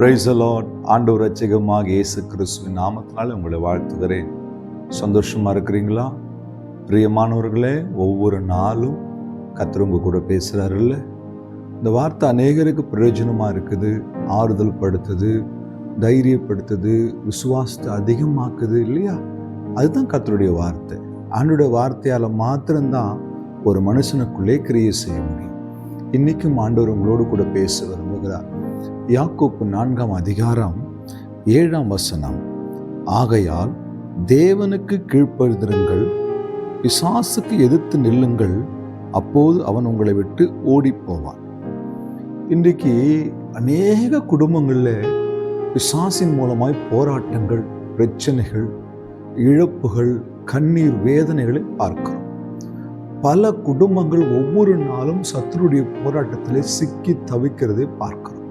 Price allot ஆண்டவர் ரச்சகமாக இயேசு கிறிஸ்துவின் நாமத்தினால் உங்களை வாழ்த்துகிறேன். சந்தோஷமாக இருக்கிறீங்களா? பிரியமானவர்களே ஒவ்வொரு நாளும் கத்திரவங்க கூட பேசுகிறாருல்ல இந்த வார்த்தை அநேகருக்கு பிரயோஜனமாக இருக்குது ஆறுதல் படுத்துது தைரியப்படுத்துது விசுவாசத்தை அதிகமாக்குது இல்லையா? அதுதான் கத்தருடைய வார்த்தை. ஆண்டுடைய வார்த்தையால் மாத்திரம்தான் ஒரு மனுஷனுக்குள்ளே கிரியை செய்ய முடியும். இன்னைக்கும் ஆண்டவர் உங்களோடு கூட பேச விரும்புகிறார். யாக்கோப்பு நான்காம் அதிகாரம் ஏழாம் வசனம். ஆகையால் தேவனுக்கு கீழ்ப்பழுந்திருங்கள் பிசாசுக்கு எதிர்த்து நில்லுங்கள் அப்போது அவன் உங்களை விட்டு ஓடி போவான் இன்றைக்கு அநேக குடும்பங்களில் பிசாசின் மூலமாய் போராட்டங்கள் பிரச்சனைகள் இழப்புகள் கண்ணீர் வேதனைகளை பார்க்கிறோம். பல குடும்பங்கள் ஒவ்வொரு நாளும் சத்துருடைய போராட்டத்திலே சிக்கி தவிக்கிறதை பார்க்கிறோம்.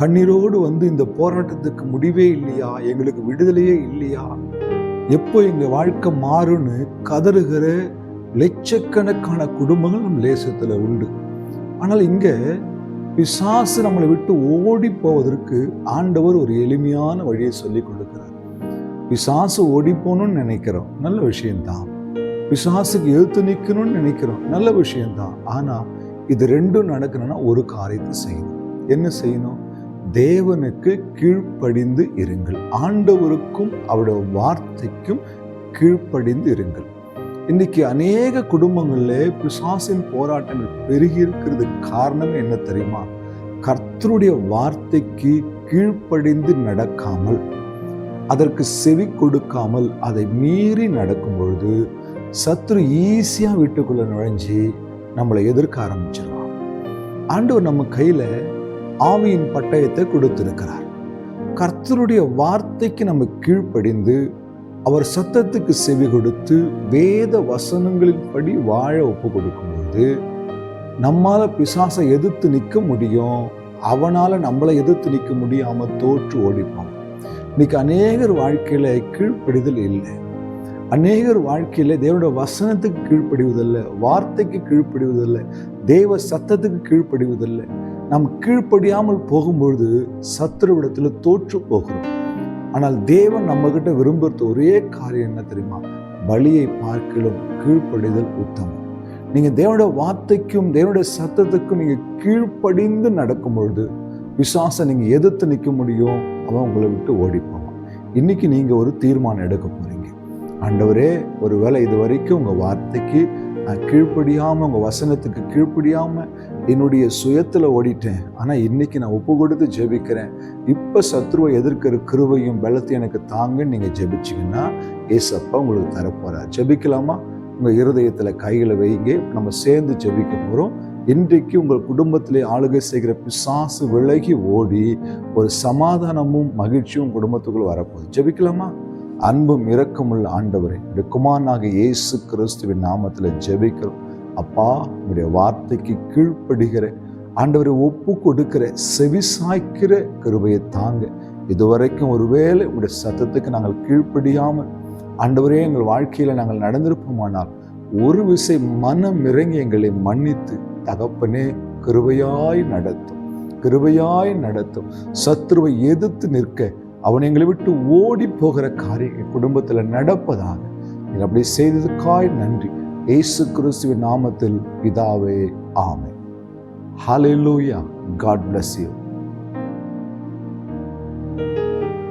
கண்ணீரோடு வந்து இந்த போராட்டத்துக்கு முடிவே இல்லையா? எங்களுக்கு விடுதலையே இல்லையா? எப்போ எங்கள் வாழ்க்கை மாறும்னு கதறுகிற லட்சக்கணக்கான குடும்பங்கள் நம் லேசத்துல உண்டு. ஆனால் இங்கே பிசாசு நம்மளை விட்டு ஓடி போவதற்கு ஆண்டவர் ஒரு எளிமையான வழியை சொல்லி கொடுக்கிறார். பிசாசு ஓடி போகணும்னு நினைக்கிறோம். நல்ல விஷயம்தான். பிசாசுக்கு எழுத்து நிற்கணும்னு நினைக்கிறோம். நல்ல விஷயம்தான். ஆனால் இது ரெண்டும் நடக்கணும்னா ஒரு காரியத்தை செய்யணும். என்ன செய்யணும்? தேவனுக்கு கீழ்ப்படிந்து இருங்கள். ஆண்டவருக்கும் அவருடைய வார்த்தைக்கும் கீழ்ப்படிந்து இருங்கள். இன்னைக்கு அநேக குடும்பங்களில் பிசாசின் போராட்டங்கள் பெருகி இருக்கிறது காரணம் என்ன தெரியுமா? கர்த்தருடைய வார்த்தைக்கு கீழ்ப்படிந்து நடக்காமல் அதற்கு செவி கொடுக்காமல் அதை மீறி நடக்கும் பொழுது சத்ரு ஈஸியாக வீட்டுக்குள்ளே நுழைஞ்சு நம்மளை எதிர்க்க ஆரம்பிச்சிருவான். ஆண்டவர் நம்ம கையில் ஆவியின் பட்டயத்தை கொடுத்திருக்கிறார். கர்த்தருடைய வார்த்தைக்கு நம்ம கீழ்ப்படிந்து அவர் சத்தத்துக்கு செவி கொடுத்து வேத வசனங்களின்படி வாழ ஒப்பு கொடுக்கும்போது நம்மால் பிசாசை எதிர்த்து நிற்க முடியும். அவனால் நம்மளை எதிர்த்து நிற்க முடியாமல் தோற்று ஓடிப்போம். இன்னைக்கு அநேகர் வாழ்க்கையில் கீழ்ப்படிதல் இல்லை. அநேகர் வாழ்க்கையில் தேவனுடைய வசனத்துக்கு கீழ்ப்படிவதில்லை வார்த்தைக்கு கீழ்ப்படிவதில்லை தேவ சத்தத்துக்கு கீழ்ப்படிவதில்லை. நாம் கீழ்ப்படியாமல் போகும்பொழுது சத்துருவிடத்தில் தோற்று போகிறோம். ஆனால் தேவன் நம்மகிட்ட விரும்புறது ஒரே காரியம் என்ன தெரியுமா? வழியை பார்க்கலும் கீழ்ப்படிதல் உத்தமம். நீங்கள் தேவனுடைய வார்த்தைக்கும் தேவனுடைய சத்தத்துக்கும் நீங்கள் கீழ்ப்படிந்து நடக்கும் பொழுது விசுவாசம் நீங்கள் எதிர்த்து நிற்க முடியும் அவன் உங்களை விட்டு ஓடிப்போவான் இன்னைக்கு நீங்கள் ஒரு தீர்மானம் எடுக்க போறீங்க. ஆண்டவரே ஒருவேளை இது வரைக்கும் உங்கள் வார்த்தைக்கு நான் கீழ்ப்படியாமல் உங்கள் வசனத்துக்கு கீழ்ப்படியாமல் என்னுடைய சுயத்தில் ஓடிட்டேன். ஆனால் இன்றைக்கி நான் ஒப்பு கொடுத்து ஜெபிக்கிறேன். இப்போ சத்ருவை எதிர்க்கிற கிருவையும் பலத்தையும் எனக்கு தாங்கன்னு நீங்கள் ஜெபிச்சீங்கன்னா ஏசப்பா உங்களுக்கு தரப்போகிறார் ஜெபிக்கலாமா? உங்கள் இருதயத்தில் கைகளை வைங்க நம்ம சேர்ந்து ஜெபிக்க போகிறோம் இன்றைக்கு உங்கள் குடும்பத்திலே ஆளுகை செய்கிற பிசாசு விலகி ஓடி ஒரு சமாதானமும் மகிழ்ச்சியும் குடும்பத்துக்குள் வரப்போகுது. ஜெபிக்கலாமா? அன்பும் இரக்கமுள்ள ஆண்டவரே இந்த குமாரனாக இயேசு கிறிஸ்துவின் நாமத்தில் ஜெபிக்கிறோம். அப்பா உடைய வார்த்தைக்கு கீழ்ப்படுகிற ஆண்டவரை ஒப்பு கொடுக்கிற செவி சாய்க்கிற கிருபையை தாங்க. இதுவரைக்கும் ஒருவேளை உடைய சத்தத்துக்கு நாங்கள் கீழ்ப்படியாமல் ஆண்டவரே எங்கள் வாழ்க்கையில் நாங்கள் நடந்திருப்போமானால் ஒரு விசை மனம் இறங்கி எங்களை மன்னித்து தகப்பனே கிருபையாய் நடத்தும் கிருபையாய் நடத்தும் சத்ருவை எதிர்த்து நிற்க அவன் எங்களை விட்டு ஓடி போகிற காரியம் குடும்பத்துல நடப்பதாக. நீங்கள் அப்படி செய்ததுக்காய் நன்றி. ஏசு கிறிஸ்துவின் நாமத்தில் பிதாவே ஆமை ஹalleluya காட் பிளஸ் யூ